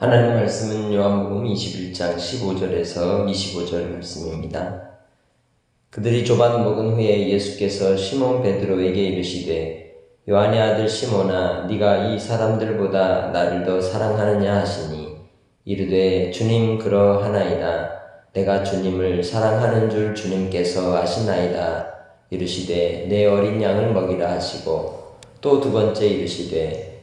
하나님 말씀은 요한복음 21장 15절에서 25절 말씀입니다. 그들이 조반 먹은 후에 예수께서 시몬 베드로에게 이르시되 요한의 아들 시몬아 네가 이 사람들보다 나를 더 사랑하느냐 하시니 이르되 주님 그러하나이다 내가 주님을 사랑하는 줄 주님께서 아시나이다 이르시되 내 어린 양을 먹이라 하시고 또 두 번째 이르시되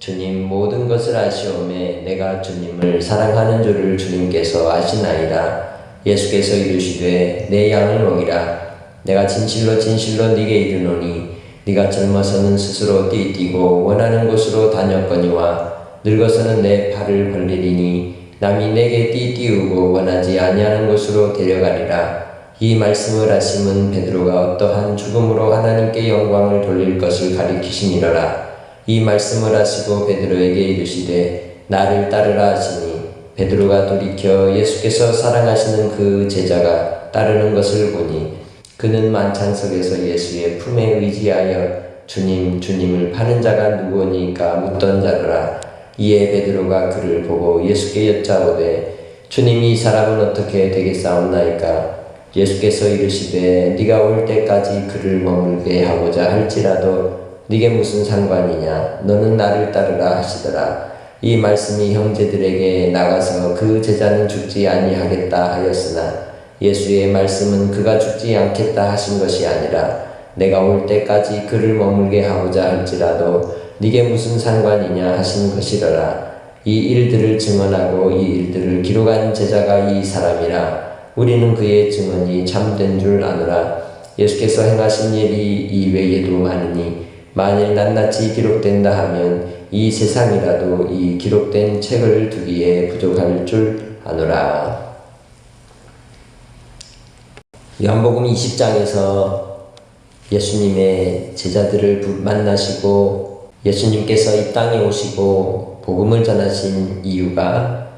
주님 모든 것을 아시오매 내가 주님을 사랑하는 줄을 주님께서 아시나이다. 예수께서 이르시되 내 양을 먹이라. 내가 진실로 진실로 네게 이르노니 네가 젊어서는 스스로 뛰뛰고 원하는 곳으로 다녔거니와 늙어서는 내 팔을 벌리리니 남이 내게 뛰뛰우고 원하지 아니하는 곳으로 데려가리라. 이 말씀을 하심은 베드로가 어떠한 죽음으로 하나님께 영광을 돌릴 것을 가리키심이로라. 이 말씀을 하시고 베드로에게 이르시되 나를 따르라 하시니 베드로가 돌이켜 예수께서 사랑하시는 그 제자가 따르는 것을 보니 그는 만찬석에서 예수의 품에 의지하여 주님 주님을 파는 자가 누구니까 묻던 자로라. 이에 베드로가 그를 보고 예수께 여짜오되 주님 이 사람은 어떻게 되겠사옵나이까? 예수께서 이르시되 네가 올 때까지 그를 머물게 하고자 할지라도 네게 무슨 상관이냐? 너는 나를 따르라 하시더라. 이 말씀이 형제들에게 나가서 그 제자는 죽지 아니하겠다 하였으나 예수의 말씀은 그가 죽지 않겠다 하신 것이 아니라 내가 올 때까지 그를 머물게 하고자 할지라도 네게 무슨 상관이냐 하신 것이더라. 이 일들을 증언하고 이 일들을 기록한 제자가 이 사람이라. 우리는 그의 증언이 참된 줄 아노라 예수께서 행하신 일이 이외에도 많으니 만일 낱낱이 기록된다 하면 이 세상이라도 이 기록된 책을 두기에 부족할 줄 아노라. 요한복음 20장에서 예수님의 제자들을 만나시고 예수님께서 이 땅에 오시고 복음을 전하신 이유가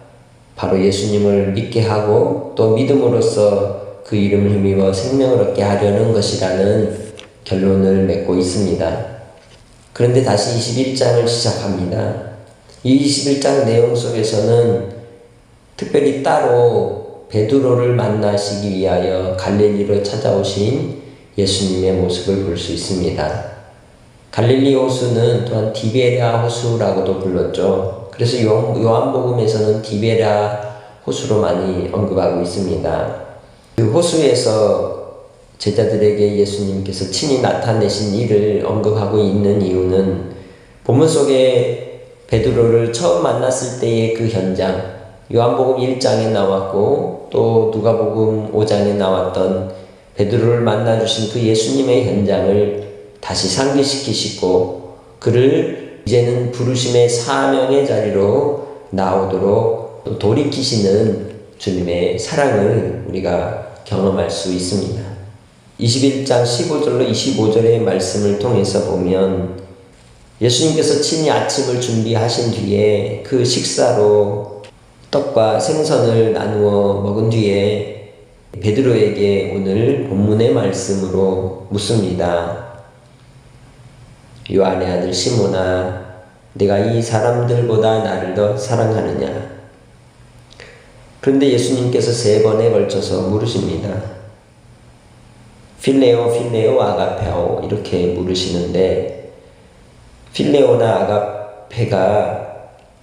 바로 예수님을 믿게 하고 또 믿음으로써 그 이름을 힘입어 생명을 얻게 하려는 것이라는 결론을 맺고 있습니다. 그런데 다시 21장을 시작합니다. 이 21장 내용 속에서는 특별히 따로 베드로를 만나시기 위하여 갈릴리로 찾아오신 예수님의 모습을 볼 수 있습니다. 갈릴리 호수는 또한 디베랴 호수라고도 불렀죠. 그래서 요한복음에서는 디베랴 호수로 많이 언급하고 있습니다. 그 호수에서 제자들에게 예수님께서 친히 나타내신 일을 언급하고 있는 이유는 본문 속에 베드로를 처음 만났을 때의 그 현장, 요한복음 1장에 나왔고 또 누가복음 5장에 나왔던 베드로를 만나 주신 그 예수님의 현장을 다시 상기시키시고 그를 이제는 부르심의 사명의 자리로 나오도록 돌이키시는 주님의 사랑을 우리가 경험할 수 있습니다. 21장 15절로 25절의 말씀을 통해서 보면 예수님께서 친히 아침을 준비하신 뒤에 그 식사로 떡과 생선을 나누어 먹은 뒤에 베드로에게 오늘 본문의 말씀으로 묻습니다. 요한의 아들 시모나 내가 이 사람들보다 나를 더 사랑하느냐? 그런데 예수님께서 세 번에 걸쳐서 물으십니다. 필레오, 필레오, 아가페오 이렇게 물으시는데 필레오나 아가페가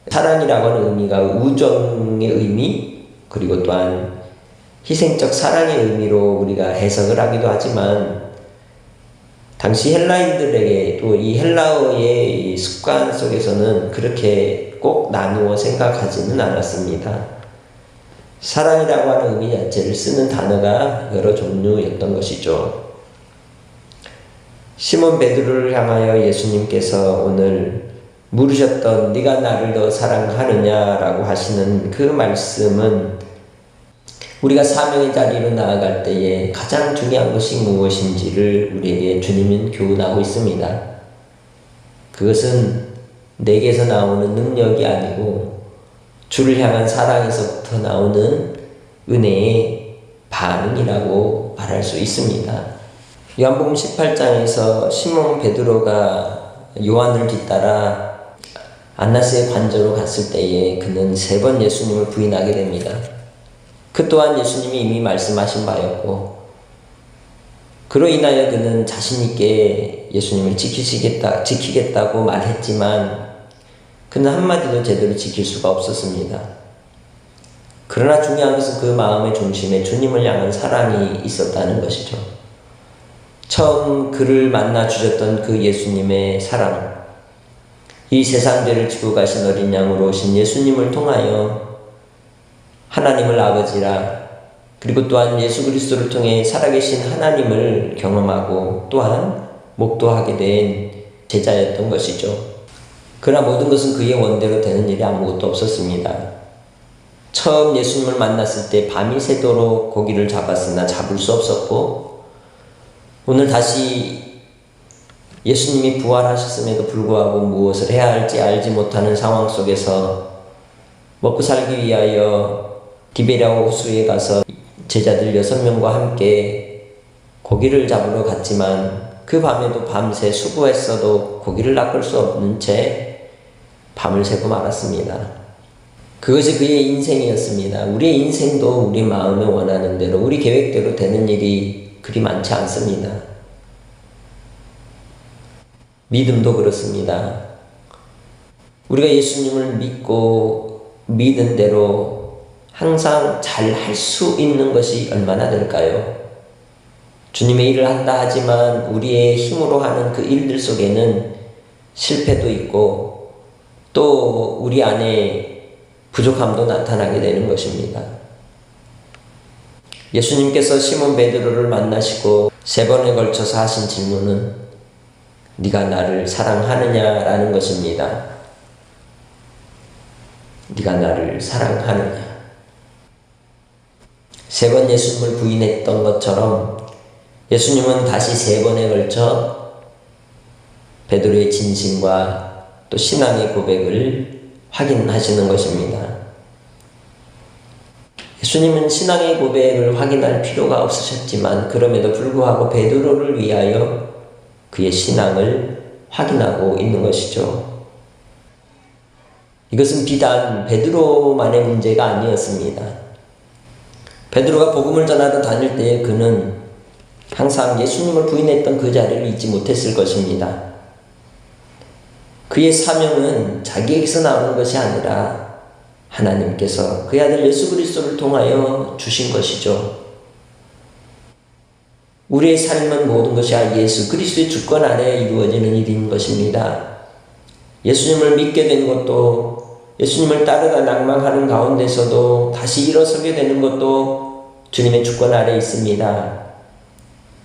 사랑이라고 하는 의미가 우정의 의미 그리고 또한 희생적 사랑의 의미로 우리가 해석을 하기도 하지만 당시 헬라인들에게 또 이 헬라어의 습관 속에서는 그렇게 꼭 나누어 생각하지는 않았습니다. 사랑이라고 하는 의미 자체를 쓰는 단어가 여러 종류였던 것이죠. 시몬 베드로를 향하여 예수님께서 오늘 물으셨던 네가 나를 더 사랑하느냐라고 하시는 그 말씀은 우리가 사명의 자리로 나아갈 때에 가장 중요한 것이 무엇인지를 우리에게 주님은 교훈하고 있습니다. 그것은 내게서 나오는 능력이 아니고 주를 향한 사랑에서부터 나오는 은혜의 반응이라고 말할 수 있습니다. 요한복음 18장에서 시몬 베드로가 요한을 뒤따라 안나스의 관저로 갔을 때에 그는 세 번 예수님을 부인하게 됩니다. 그 또한 예수님이 이미 말씀하신 바였고 그로 인하여 그는 자신있게 예수님을 지키시겠다, 지키겠다고 말했지만 그는 한마디도 제대로 지킬 수가 없었습니다. 그러나 중요한 것은 그 마음의 중심에 주님을 향한 사랑이 있었다는 것이죠. 처음 그를 만나 주셨던 그 예수님의 사랑, 이 세상 죄를 지고 가신 어린 양으로 오신 예수님을 통하여 하나님을 아버지라 그리고 또한 예수 그리스도를 통해 살아계신 하나님을 경험하고 또한 목도하게 된 제자였던 것이죠. 그러나 모든 것은 그의 원대로 되는 일이 아무것도 없었습니다. 처음 예수님을 만났을 때 밤이 새도록 고기를 잡았으나 잡을 수 없었고 오늘 다시 예수님이 부활하셨음에도 불구하고 무엇을 해야 할지 알지 못하는 상황 속에서 먹고 살기 위하여 디베리아 호수에 가서 제자들 여섯 명과 함께 고기를 잡으러 갔지만 그 밤에도 밤새 수고했어도 고기를 낚을 수 없는 채 밤을 새고 말았습니다. 그것이 그의 인생이었습니다. 우리의 인생도 우리 마음에 원하는 대로, 우리 계획대로 되는 일이 그리 많지 않습니다. 믿음도 그렇습니다. 우리가 예수님을 믿고 믿은 대로 항상 잘 할 수 있는 것이 얼마나 될까요? 주님의 일을 한다 하지만 우리의 힘으로 하는 그 일들 속에는 실패도 있고 또 우리 안에 부족함도 나타나게 되는 것입니다. 예수님께서 시몬 베드로를 만나시고 세 번에 걸쳐서 하신 질문은 네가 나를 사랑하느냐라는 것입니다. 네가 나를 사랑하느냐? 세 번 예수님을 부인했던 것처럼 예수님은 다시 세 번에 걸쳐 베드로의 진심과 또 신앙의 고백을 확인하시는 것입니다. 예수님은 신앙의 고백을 확인할 필요가 없으셨지만 그럼에도 불구하고 베드로를 위하여 그의 신앙을 확인하고 있는 것이죠. 이것은 비단 베드로만의 문제가 아니었습니다. 베드로가 복음을 전하러 다닐 때에 그는 항상 예수님을 부인했던 그 자리를 잊지 못했을 것입니다. 그의 사명은 자기에게서 나오는 것이 아니라 하나님께서 그 아들 예수 그리스도를 통하여 주신 것이죠. 우리의 삶은 모든 것이 예수 그리스도의 주권 아래 이루어지는 일인 것입니다. 예수님을 믿게 된 것도 예수님을 따르다 낭망하는 가운데서도 다시 일어서게 되는 것도 주님의 주권 아래 있습니다.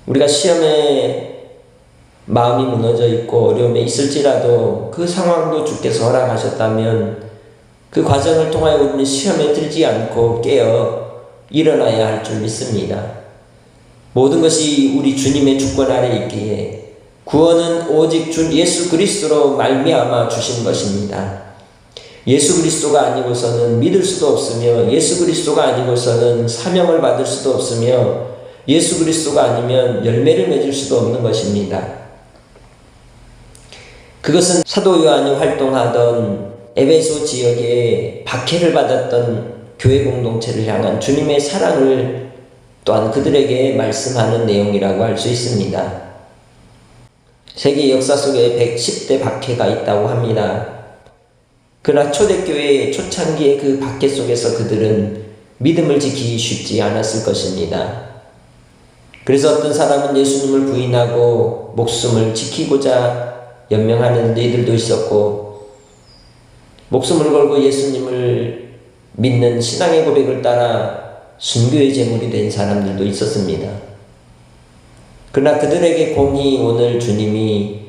우리가 시험에 마음이 무너져 있고 어려움에 있을지라도 그 상황도 주께서 허락하셨다면 그 과정을 통하여 우리는 시험에 들지 않고 깨어 일어나야 할 줄 믿습니다. 모든 것이 우리 주님의 주권 아래 있기에 구원은 오직 주 예수 그리스도로 말미암아 주신 것입니다. 예수 그리스도가 아니고서는 믿을 수도 없으며 예수 그리스도가 아니고서는 사명을 받을 수도 없으며 예수 그리스도가 아니면 열매를 맺을 수도 없는 것입니다. 그것은 사도 요한이 활동하던 에베소 지역에 박해를 받았던 교회 공동체를 향한 주님의 사랑을 또한 그들에게 말씀하는 내용이라고 할 수 있습니다. 세계 역사 속에 110대 박해가 있다고 합니다. 그러나 초대교회의 초창기의 그 박해 속에서 그들은 믿음을 지키기 쉽지 않았을 것입니다. 그래서 어떤 사람은 예수님을 부인하고 목숨을 지키고자 연명하는 이들도 있었고, 목숨을 걸고 예수님을 믿는 신앙의 고백을 따라 순교의 제물이 된 사람들도 있었습니다. 그러나 그들에게 공이 오늘 주님이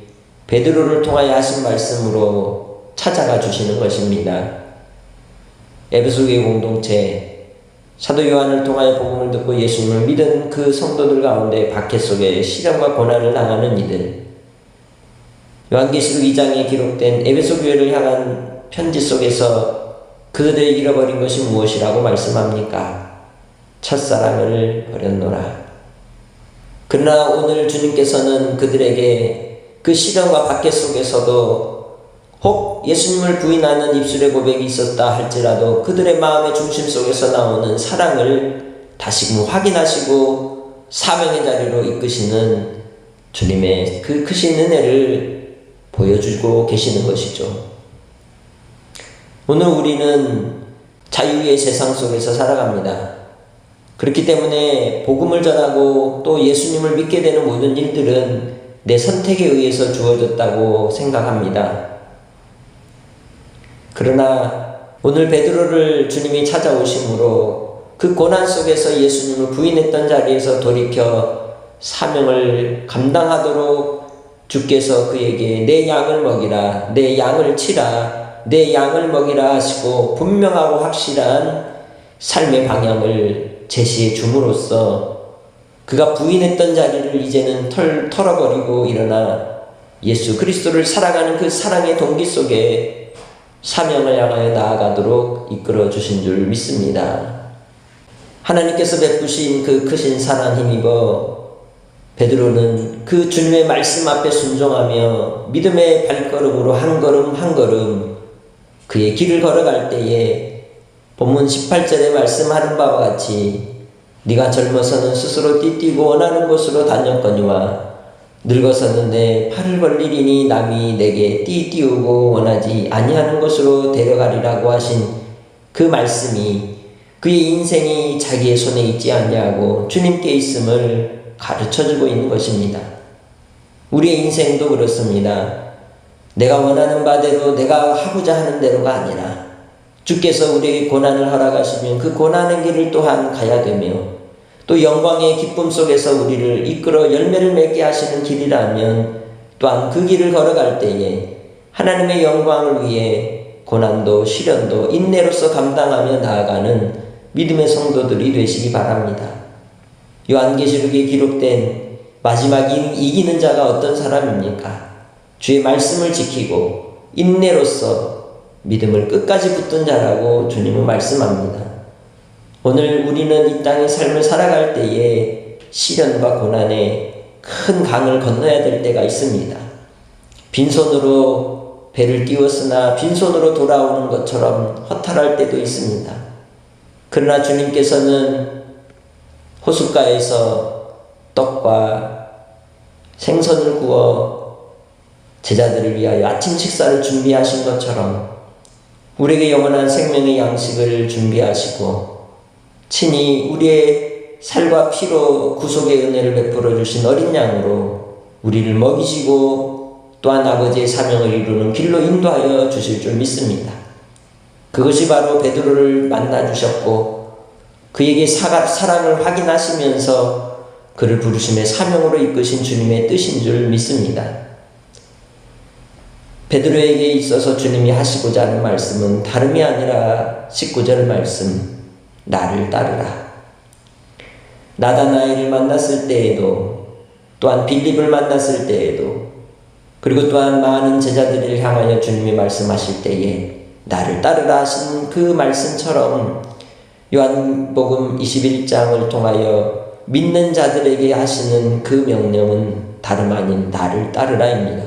베드로를 통하여 하신 말씀으로 찾아가 주시는 것입니다. 에베소의 공동체 사도 요한을 통하여 복음을 듣고 예수님을 믿은 그 성도들 가운데 박해 속에 시련과 고난을 당하는 이들 요한계시록 2장에 기록된 에베소 교회를 향한 편지 속에서 그들의 잃어버린 것이 무엇이라고 말씀합니까? 첫사랑을 버렸노라. 그러나 오늘 주님께서는 그들에게 그 시련과 박해 속에서도 혹 예수님을 부인하는 입술의 고백이 있었다 할지라도 그들의 마음의 중심 속에서 나오는 사랑을 다시금 확인하시고 사명의 자리로 이끄시는 주님의 그 크신 은혜를 보여주고 계시는 것이죠. 오늘 우리는 자유의 세상 속에서 살아갑니다. 그렇기 때문에 복음을 전하고 또 예수님을 믿게 되는 모든 일들은 내 선택에 의해서 주어졌다고 생각합니다. 그러나 오늘 베드로를 주님이 찾아오심으로 그 고난 속에서 예수님을 부인했던 자리에서 돌이켜 사명을 감당하도록 주께서 그에게 내 양을 먹이라, 내 양을 치라, 내 양을 먹이라 하시고 분명하고 확실한 삶의 방향을 제시해 줌으로써 그가 부인했던 자리를 이제는 털, 털어버리고 일어나 예수 그리스도를 사랑하는 그 사랑의 동기 속에 사명을 향하여 나아가도록 이끌어 주신 줄 믿습니다. 하나님께서 베푸신 그 크신 사랑 힘입어 베드로는 그 주님의 말씀 앞에 순종하며 믿음의 발걸음으로 한 걸음 한 걸음 그의 길을 걸어갈 때에 본문 18절에 말씀하는 바와 같이 네가 젊어서는 스스로 띠뛰고 원하는 곳으로 다녔거니와 늙어서는 내 팔을 벌리리니 남이 내게 띠띠우고 원하지 아니하는 곳으로 데려가리라고 하신 그 말씀이 그의 인생이 자기의 손에 있지 아니하고 주님께 있음을 가르쳐주고 있는 것입니다. 우리의 인생도 그렇습니다. 내가 원하는 바대로 내가 하고자 하는 대로가 아니라 주께서 우리에게 고난을 허락하시면 그 고난의 길을 또한 가야 되며 또 영광의 기쁨 속에서 우리를 이끌어 열매를 맺게 하시는 길이라면 또한 그 길을 걸어갈 때에 하나님의 영광을 위해 고난도 시련도 인내로서 감당하며 나아가는 믿음의 성도들이 되시기 바랍니다. 요한계시록에 기록된 마지막 이기는 자가 어떤 사람입니까? 주의 말씀을 지키고 인내로서 믿음을 끝까지 붙든 자라고 주님은 말씀합니다. 오늘 우리는 이 땅의 삶을 살아갈 때에 시련과 고난에 큰 강을 건너야 될 때가 있습니다. 빈손으로 배를 띄웠으나 빈손으로 돌아오는 것처럼 허탈할 때도 있습니다. 그러나 주님께서는 호숫가에서 떡과 생선을 구워 제자들을 위하여 아침 식사를 준비하신 것처럼 우리에게 영원한 생명의 양식을 준비하시고 친히 우리의 살과 피로 구속의 은혜를 베풀어 주신 어린 양으로 우리를 먹이시고 또한 아버지의 사명을 이루는 길로 인도하여 주실 줄 믿습니다. 그것이 바로 베드로를 만나 주셨고 그에게 사가, 사랑을 확인하시면서 그를 부르심의 사명으로 이끄신 주님의 뜻인 줄 믿습니다. 베드로에게 있어서 주님이 하시고자 하는 말씀은 다름이 아니라 19절 말씀 나를 따르라. 나다나엘을 만났을 때에도 또한 빌립을 만났을 때에도 그리고 또한 많은 제자들을 향하여 주님이 말씀하실 때에 나를 따르라 하신 그 말씀처럼 요한복음 21장을 통하여 믿는 자들에게 하시는 그 명령은 다름 아닌 나를 따르라입니다.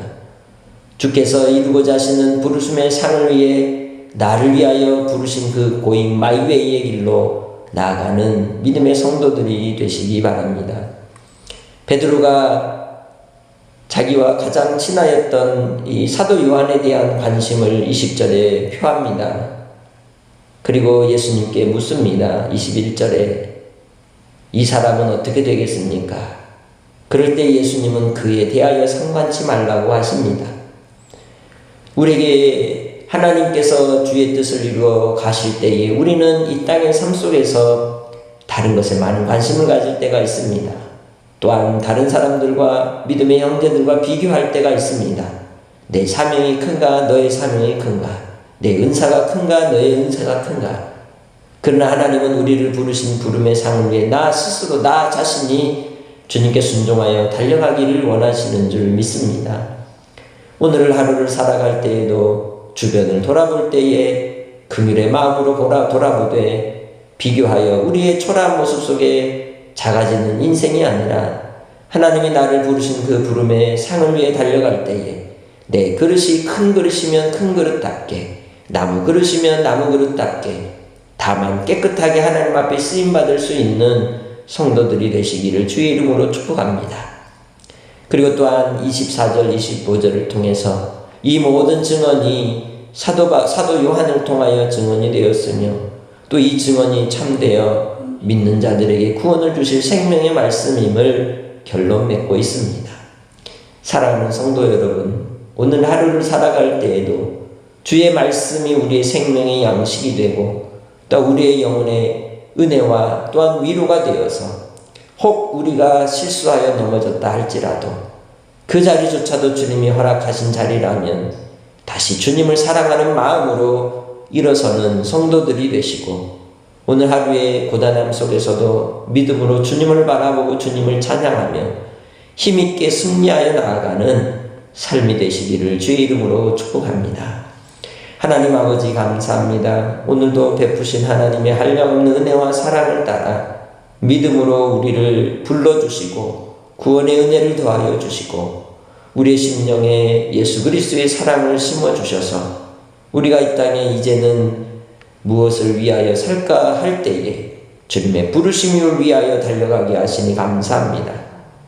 주께서 이루고자 하시는 부르심의 상을 위해 나를 위하여 부르신 그 고인 마이웨이의 길로 나아가는 믿음의 성도들이 되시기 바랍니다. 베드로가 자기와 가장 친하였던 이 사도 요한에 대한 관심을 20절에 표합니다. 그리고 예수님께 묻습니다. 21절에 이 사람은 어떻게 되겠습니까? 그럴 때 예수님은 그에 대하여 상관치 말라고 하십니다. 우리에게 하나님께서 주의 뜻을 이루어 가실 때에 우리는 이 땅의 삶 속에서 다른 것에 많은 관심을 가질 때가 있습니다. 또한 다른 사람들과 믿음의 형제들과 비교할 때가 있습니다. 내 사명이 큰가 너의 사명이 큰가 내 은사가 큰가 너의 은사가 큰가 그러나 하나님은 우리를 부르신 부름의 상을 위해 나 스스로 나 자신이 주님께 순종하여 달려가기를 원하시는 줄 믿습니다. 오늘 하루를 살아갈 때에도 주변을 돌아볼 때에 긍휼의 마음으로 돌아, 돌아보되 비교하여 우리의 초라한 모습 속에 작아지는 인생이 아니라 하나님이 나를 부르신 그 부름의 상을 위해 달려갈 때에 내 그릇이 큰 그릇이면 큰 그릇답게 나무 그릇이면 나무 그릇답게 다만 깨끗하게 하나님 앞에 쓰임 받을 수 있는 성도들이 되시기를 주의 이름으로 축복합니다. 그리고 또한 24절 25절을 통해서 이 모든 증언이 사도 바, 사도 요한을 통하여 증언이 되었으며 또 이 증언이 참되어 믿는 자들에게 구원을 주실 생명의 말씀임을 결론 맺고 있습니다. 사랑하는 성도 여러분, 오늘 하루를 살아갈 때에도 주의 말씀이 우리의 생명의 양식이 되고 또 우리의 영혼의 은혜와 또한 위로가 되어서 혹 우리가 실수하여 넘어졌다 할지라도 그 자리조차도 주님이 허락하신 자리라면 다시 주님을 사랑하는 마음으로 일어서는 성도들이 되시고 오늘 하루의 고단함 속에서도 믿음으로 주님을 바라보고 주님을 찬양하며 힘있게 승리하여 나아가는 삶이 되시기를 주의 이름으로 축복합니다. 하나님 아버지 감사합니다. 오늘도 베푸신 하나님의 한량없는 은혜와 사랑을 따라 믿음으로 우리를 불러주시고 구원의 은혜를 더하여 주시고 우리의 심령에 예수 그리스도의 사랑을 심어 주셔서 우리가 이 땅에 이제는 무엇을 위하여 살까 할 때에 주님의 부르심을 위하여 달려가게 하시니 감사합니다.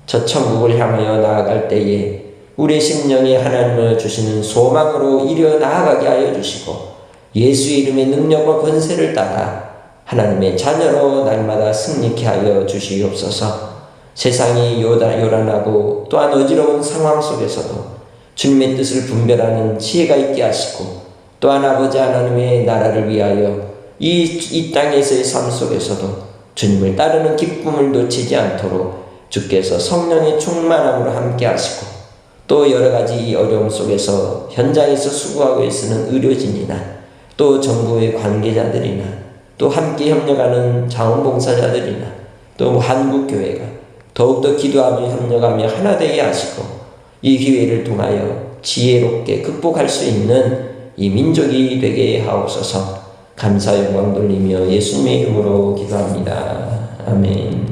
저 천국을 향하여 나아갈 때에 우리의 심령에 하나님을 주시는 소망으로 이려 나아가게 하여 주시고 예수의 이름의 능력과 권세를 따라 하나님의 자녀로 날마다 승리케 하여 주시옵소서. 세상이 요다, 요란하고 또한 어지러운 상황 속에서도 주님의 뜻을 분별하는 지혜가 있게 하시고 또한 아버지 하나님의 나라를 위하여 이, 이 땅에서의 삶 속에서도 주님을 따르는 기쁨을 놓치지 않도록 주께서 성령의 충만함으로 함께 하시고 또 여러 가지 어려움 속에서 현장에서 수고하고 있는 의료진이나 또 정부의 관계자들이나 또 함께 협력하는 자원봉사자들이나 또 한국교회가 더욱더 기도하며 협력하며 하나 되게 하시고 이 기회를 통하여 지혜롭게 극복할 수 있는 이 민족이 되게 하옵소서 감사 영광 돌리며 예수님의 이름으로 기도합니다. 아멘.